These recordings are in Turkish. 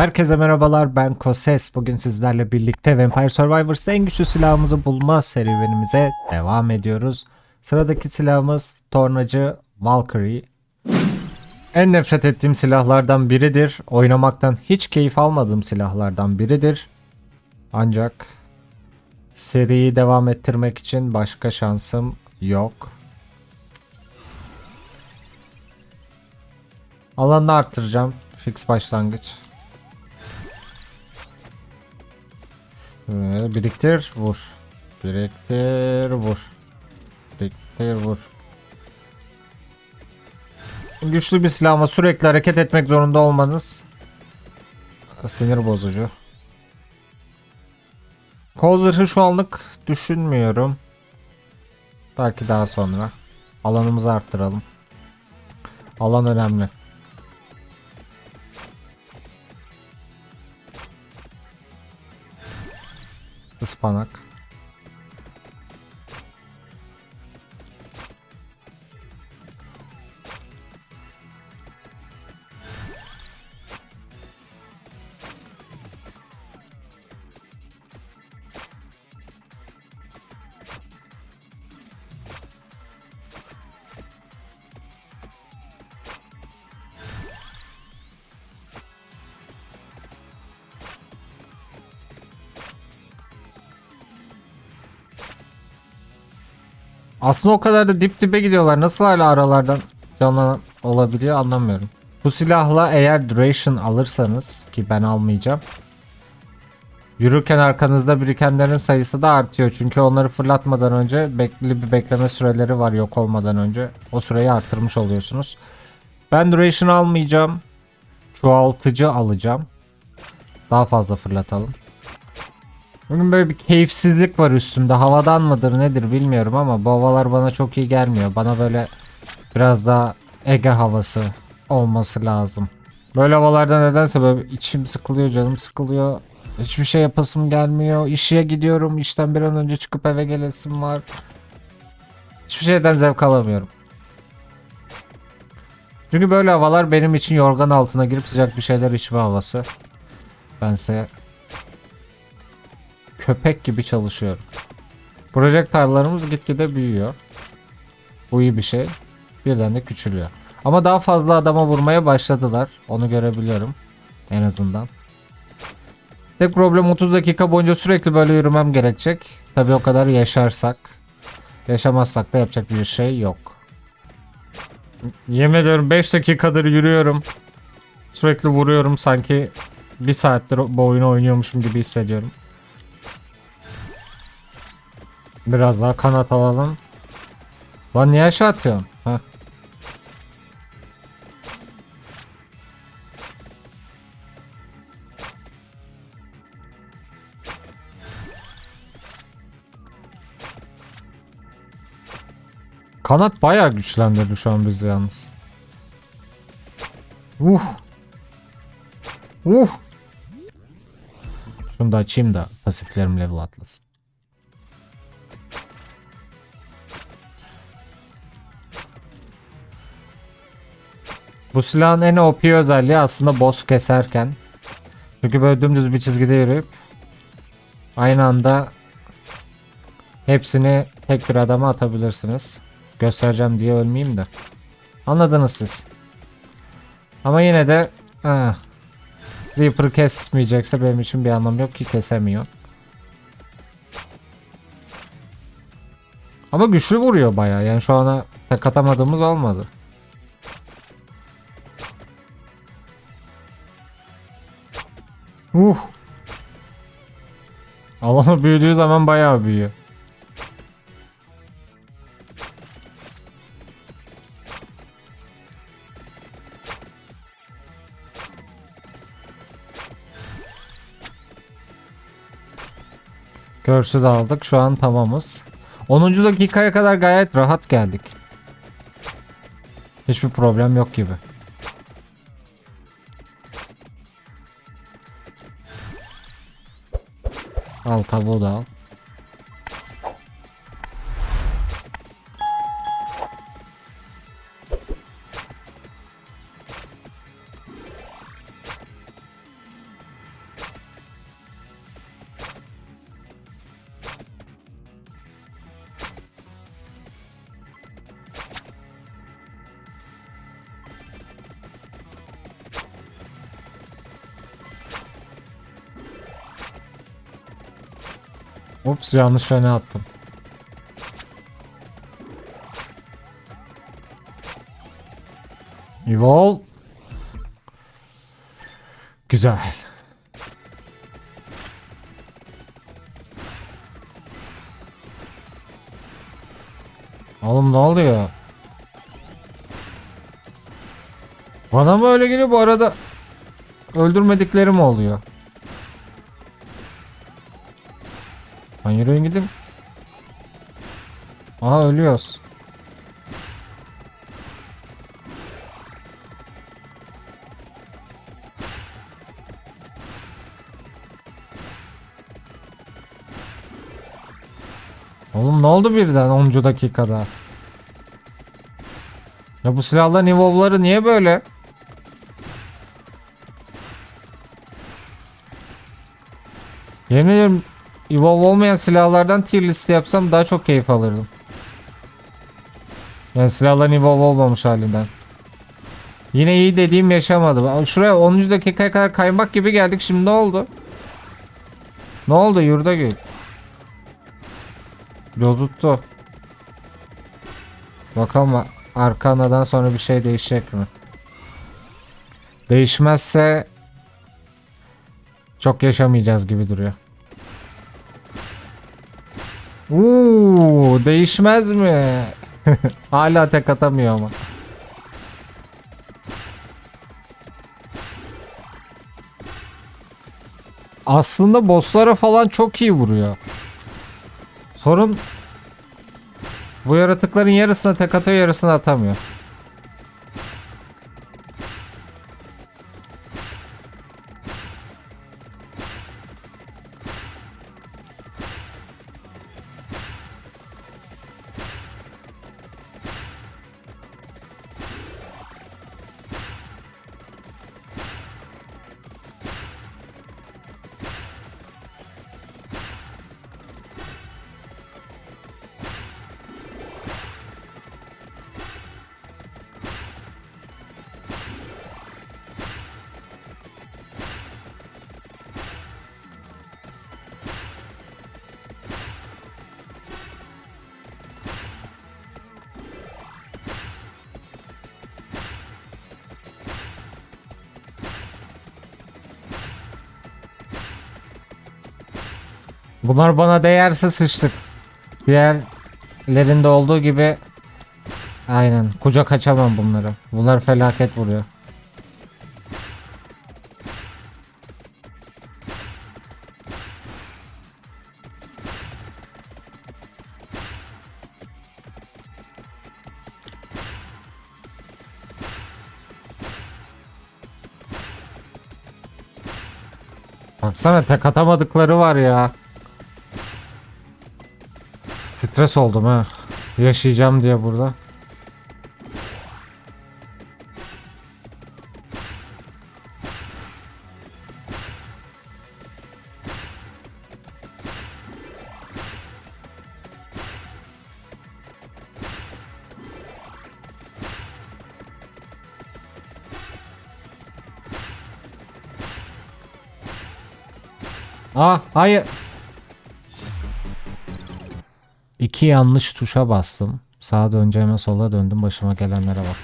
Herkese merhabalar ben Koses. Bugün sizlerle birlikte Vampire Survivors'ta en güçlü silahımızı bulma serüvenimize devam ediyoruz. Sıradaki silahımız Tornacı Valkyrie. En nefret ettiğim silahlardan biridir. Oynamaktan hiç keyif almadığım silahlardan biridir. Ancak seriyi devam ettirmek için başka şansım yok. Alanını arttıracağım. Fix başlangıç. Ee, biriktir vur. Biriktir vur. Biriktir vur. Güçlü bir silah ama sürekli hareket etmek zorunda olmanız sinir bozucu. Kol zırhı şu anlık düşünmüyorum. Belki daha sonra. Alanımızı arttıralım. Alan önemli. Ispanak. Aslında o kadar da dip dibe gidiyorlar. Nasıl hala aralardan canlanan olabiliyor anlamıyorum. Bu silahla eğer duration alırsanız ki ben almayacağım. Yürürken arkanızda birikenlerin sayısı da artıyor. Çünkü onları fırlatmadan önce bekli bir bekleme süreleri var yok olmadan önce. O süreyi arttırmış oluyorsunuz. Ben duration almayacağım. Çoğaltıcı alacağım. Daha fazla fırlatalım. Bugün böyle bir keyifsizlik var üstümde. Havadan mıdır nedir bilmiyorum ama bu havalar bana çok iyi gelmiyor. Bana böyle biraz daha Ege havası olması lazım. Böyle havalarda nedense böyle içim sıkılıyor, canım sıkılıyor. Hiçbir şey yapasım gelmiyor. İşe gidiyorum. işten bir an önce çıkıp eve gelesim var. Hiçbir şeyden zevk alamıyorum. Çünkü böyle havalar benim için yorgan altına girip sıcak bir şeyler içme havası. Bense köpek gibi çalışıyorum. Projektörlerimiz gitgide büyüyor. Bu iyi bir şey. Birden de küçülüyor. Ama daha fazla adama vurmaya başladılar. Onu görebiliyorum. En azından. Tek problem 30 dakika boyunca sürekli böyle yürümem gerekecek. Tabi o kadar yaşarsak. Yaşamazsak da yapacak bir şey yok. Yemin ediyorum 5 dakikadır yürüyorum. Sürekli vuruyorum sanki bir saattir bu oyunu oynuyormuşum gibi hissediyorum. Biraz daha kanat alalım. Lan niye aşağı atıyorsun? Kanat bayağı güçlendirdi şu an bizi yalnız. Uh. Uh. Şunu da açayım da pasiflerim level atlasın. Bu silahın en OP özelliği aslında boss keserken. Çünkü böyle dümdüz bir çizgide yürüyüp aynı anda hepsini tek bir adama atabilirsiniz. Göstereceğim diye ölmeyeyim de. Anladınız siz. Ama yine de ah, Reaper kesmeyecekse benim için bir anlam yok ki kesemiyor. Ama güçlü vuruyor bayağı. Yani şu ana tek atamadığımız olmadı. Uh. Alanı büyüdüğü zaman bayağı büyüyor. Görsü de aldık. Şu an tamamız. 10. dakikaya kadar gayet rahat geldik. Hiçbir problem yok gibi. Al tavuğu da al. Ups yanlış yöne attım. Evol. Güzel. Oğlum ne oluyor? Bana mı öyle geliyor bu arada? Öldürmediklerim oluyor. Lan yürüyün gidin. Aha ölüyoruz. Oğlum ne oldu birden 10. dakikada? Ya bu silahların evolve'ları niye böyle? Yemin ederim evolve olmayan silahlardan tier liste yapsam daha çok keyif alırdım. Yani silahların evolve olmamış halinden. Yine iyi dediğim yaşamadı. Şuraya 10. dakikaya kadar kaymak gibi geldik. Şimdi ne oldu? Ne oldu yurda gül? Yozuttu. Bakalım Arkana'dan sonra bir şey değişecek mi? Değişmezse çok yaşamayacağız gibi duruyor. Uuu değişmez mi? Hala tek atamıyor ama. Aslında bosslara falan çok iyi vuruyor. Sorun bu yaratıkların yarısına tek atıyor yarısına atamıyor. Bunlar bana değerse sıçtık. Diğerlerinde olduğu gibi aynen kucak açamam bunları. Bunlar felaket vuruyor. Baksana tek atamadıkları var ya. Stres oldum ha. Yaşayacağım diye burada. Ah hayır. İki yanlış tuşa bastım. Sağa döneceğime sola döndüm. Başıma gelenlere bak.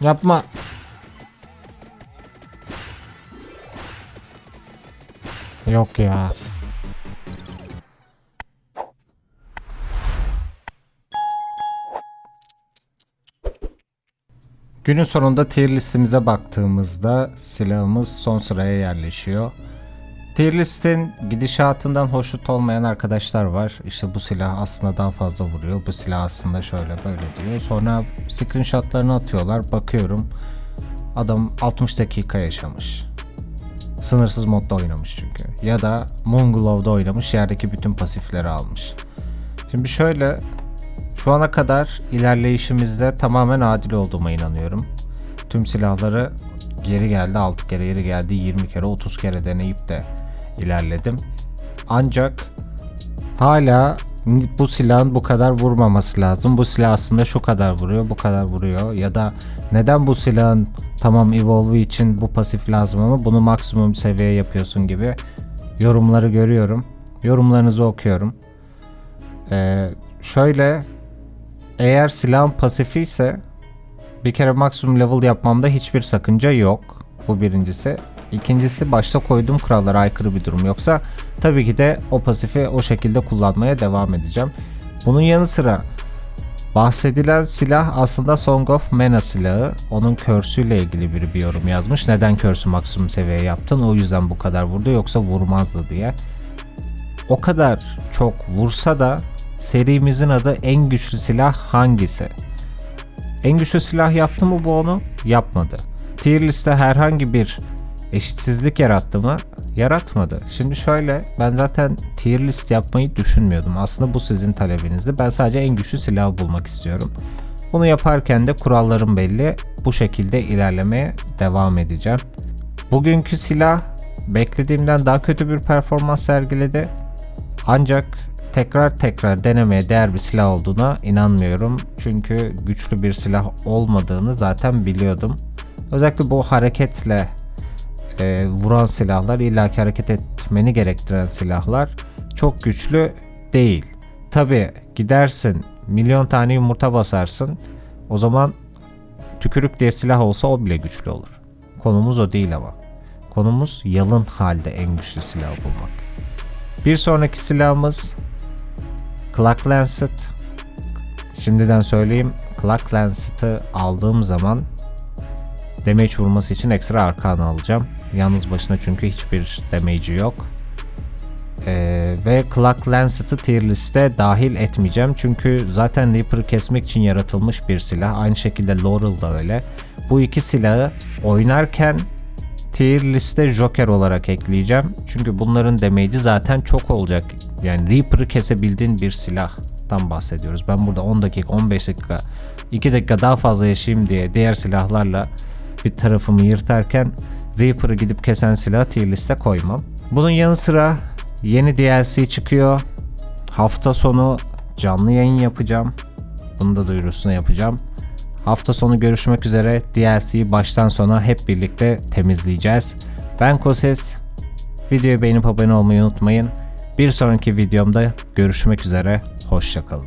Yapma. Yok ya. Günün sonunda tier listemize baktığımızda silahımız son sıraya yerleşiyor. Tier listin gidişatından hoşnut olmayan arkadaşlar var. İşte bu silah aslında daha fazla vuruyor. Bu silah aslında şöyle böyle diyor. Sonra screenshotlarını atıyorlar. Bakıyorum. Adam 60 dakika yaşamış. Sınırsız modda oynamış çünkü. Ya da Moonglow'da oynamış. Yerdeki bütün pasifleri almış. Şimdi şöyle şu ana kadar ilerleyişimizde tamamen adil olduğuma inanıyorum. Tüm silahları geri geldi 6 kere geri geldi 20 kere 30 kere deneyip de ilerledim. Ancak hala bu silahın bu kadar vurmaması lazım. Bu silah aslında şu kadar vuruyor, bu kadar vuruyor ya da neden bu silahın tamam evolve için bu pasif lazım ama bunu maksimum seviyeye yapıyorsun gibi yorumları görüyorum. Yorumlarınızı okuyorum. Ee, şöyle eğer silahın pasifi ise bir kere maksimum level yapmamda hiçbir sakınca yok. Bu birincisi. İkincisi başta koyduğum kurallara aykırı bir durum yoksa tabii ki de o pasifi o şekilde kullanmaya devam edeceğim. Bunun yanı sıra bahsedilen silah aslında Song of Mana silahı. Onun körsüyle ilgili biri bir yorum yazmış. Neden körsü maksimum seviyeye yaptın? O yüzden bu kadar vurdu yoksa vurmazdı diye. O kadar çok vursa da serimizin adı en güçlü silah hangisi? En güçlü silah yaptı mı bu onu? Yapmadı. Tier liste herhangi bir eşitsizlik yarattı mı? Yaratmadı. Şimdi şöyle ben zaten tier list yapmayı düşünmüyordum. Aslında bu sizin talebinizdi. Ben sadece en güçlü silahı bulmak istiyorum. Bunu yaparken de kurallarım belli. Bu şekilde ilerlemeye devam edeceğim. Bugünkü silah beklediğimden daha kötü bir performans sergiledi. Ancak tekrar tekrar denemeye değer bir silah olduğuna inanmıyorum. Çünkü güçlü bir silah olmadığını zaten biliyordum. Özellikle bu hareketle e, vuran silahlar, illaki hareket etmeni gerektiren silahlar çok güçlü değil. Tabi gidersin milyon tane yumurta basarsın. O zaman tükürük diye silah olsa o bile güçlü olur. Konumuz o değil ama. Konumuz yalın halde en güçlü silahı bulmak. Bir sonraki silahımız Clock Lancet. Şimdiden söyleyeyim Clock Lancet'ı aldığım zaman damage vurması için ekstra arkana alacağım. Yalnız başına çünkü hiçbir damage'i yok. Ee, ve Clock Lancet'ı tier liste dahil etmeyeceğim. Çünkü zaten Reaper'ı kesmek için yaratılmış bir silah. Aynı şekilde Laurel da öyle. Bu iki silahı oynarken tier liste Joker olarak ekleyeceğim. Çünkü bunların damage'i zaten çok olacak. Yani Reaper'ı kesebildiğin bir silahtan bahsediyoruz. Ben burada 10 dakika, 15 dakika, 2 dakika daha fazla yaşayayım diye diğer silahlarla bir tarafımı yırtarken Reaper'ı gidip kesen silah tier liste koymam. Bunun yanı sıra yeni DLC çıkıyor. Hafta sonu canlı yayın yapacağım. Bunu da duyurusunu yapacağım. Hafta sonu görüşmek üzere. DLC'yi baştan sona hep birlikte temizleyeceğiz. Ben Koses. Videoyu beğenip abone olmayı unutmayın. Bir sonraki videomda görüşmek üzere. Hoşçakalın.